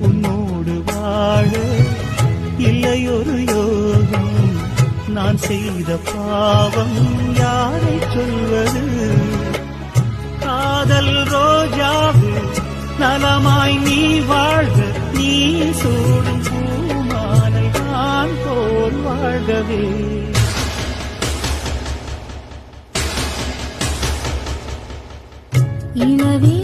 உன்னோடு வாழ. இல்லையொரு யோகம் நான் செய்த பாவம் யாரை சொல்வது? காதல் ரோஜாவே நலமாய் நீ வாழ்க நீ சூடும் பூமானை நான் போல் வாழ்கவே. இளவே